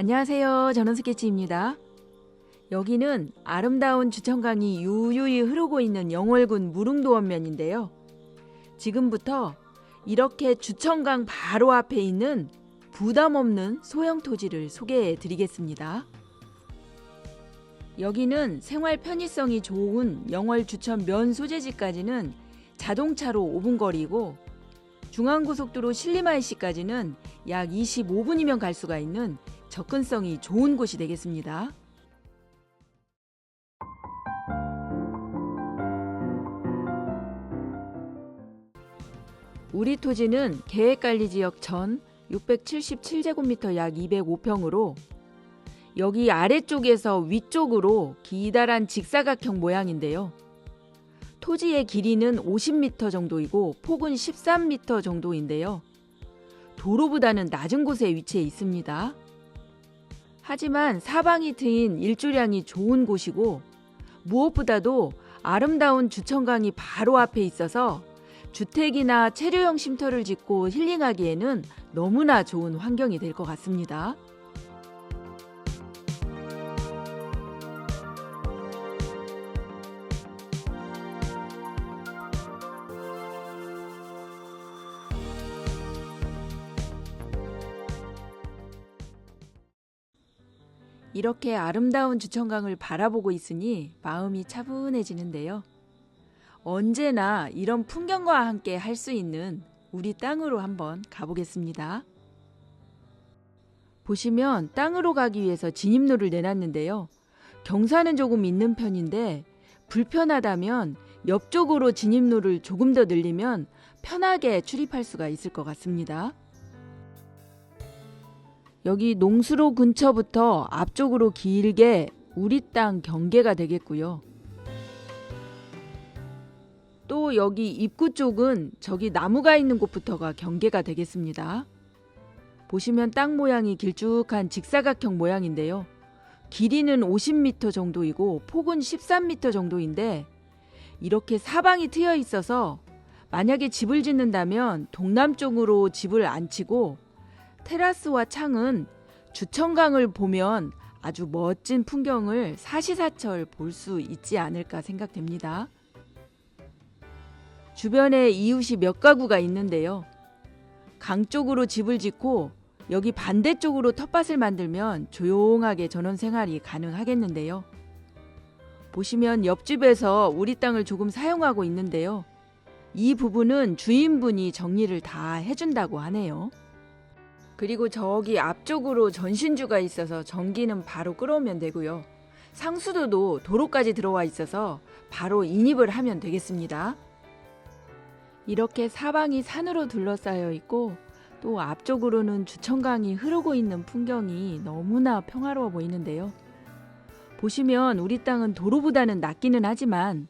안녕하세요. 저는 스케치입니다. 여기는 아름다운 주천강이 유유히 흐르고 있는 영월군 무릉도원면인데요. 지금부터 이렇게 주천강 바로 앞에 있는 부담 없는 소형 토지를 소개해 드리겠습니다. 여기는 생활 편의성이 좋은 영월 주천 면 소재지까지는 자동차로 5분 거리고 중앙고속도로 신림IC까지는 약 25분이면 갈 수가 있는 접근성이 좋은 곳이 되겠습니다. 우리 토지는 계획관리 지역 전 677제곱미터 약 205평으로 여기 아래쪽에서 위쪽으로 기다란 직사각형 모양인데요. 토지의 길이는 50m 정도이고 폭은 13m 정도인데요. 도로보다는 낮은 곳에 위치해 있습니다. 하지만 사방이 트인 일조량이 좋은 곳이고 무엇보다도 아름다운 주천강이 바로 앞에 있어서 주택이나 체류형 쉼터를 짓고 힐링하기에는 너무나 좋은 환경이 될 것 같습니다. 이렇게 아름다운 주천강을 바라보고 있으니 마음이 차분해지는데요. 언제나 이런 풍경과 함께 할 수 있는 우리 땅으로 한번 가보겠습니다. 보시면 땅으로 가기 위해서 진입로를 내놨는데요. 경사는 조금 있는 편인데 불편하다면 옆쪽으로 진입로를 조금 더 늘리면 편하게 출입할 수가 있을 것 같습니다. 여기 농수로 근처부터 앞쪽으로 길게 우리 땅 경계가 되겠고요. 또 여기 입구 쪽은 저기 나무가 있는 곳부터가 경계가 되겠습니다. 보시면 땅 모양이 길쭉한 직사각형 모양인데요. 길이는 50m 정도이고 폭은 13m 정도인데 이렇게 사방이 트여 있어서 만약에 집을 짓는다면 동남쪽으로 집을 안 치고 테라스와 창은 주천강을 보면 아주 멋진 풍경을 사시사철 볼 수 있지 않을까 생각됩니다. 주변에 이웃이 몇 가구가 있는데요. 강 쪽으로 집을 짓고 여기 반대쪽으로 텃밭을 만들면 조용하게 전원 생활이 가능하겠는데요. 보시면 옆집에서 우리 땅을 조금 사용하고 있는데요. 이 부분은 주인분이 정리를 다 해준다고 하네요. 그리고 저기 앞쪽으로 전신주가 있어서 전기는 바로 끌어오면 되고요. 상수도도 도로까지 들어와 있어서 바로 인입을 하면 되겠습니다. 이렇게 사방이 산으로 둘러싸여 있고 또 앞쪽으로는 주천강이 흐르고 있는 풍경이 너무나 평화로워 보이는데요. 보시면 우리 땅은 도로보다는 낮기는 하지만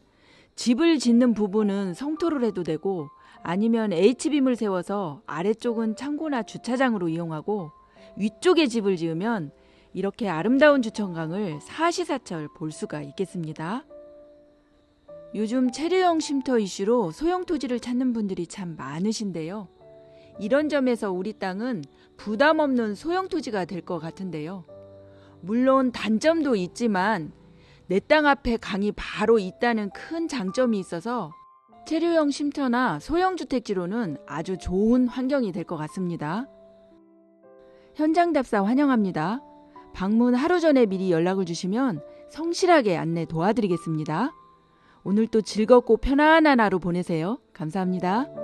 집을 짓는 부분은 성토를 해도 되고 아니면 H빔을 세워서 아래쪽은 창고나 주차장으로 이용하고 위쪽에 집을 지으면 이렇게 아름다운 주천강을 사시사철 볼 수가 있겠습니다. 요즘 체류형 쉼터 이슈로 소형 토지를 찾는 분들이 참 많으신데요. 이런 점에서 우리 땅은 부담 없는 소형 토지가 될 것 같은데요. 물론 단점도 있지만 내 땅 앞에 강이 바로 있다는 큰 장점이 있어서 체류형 쉼터나 소형 주택지로는 아주 좋은 환경이 될 것 같습니다. 현장 답사 환영합니다. 방문 하루 전에 미리 연락을 주시면 성실하게 안내 도와드리겠습니다. 오늘도 즐겁고 편안한 하루 보내세요. 감사합니다.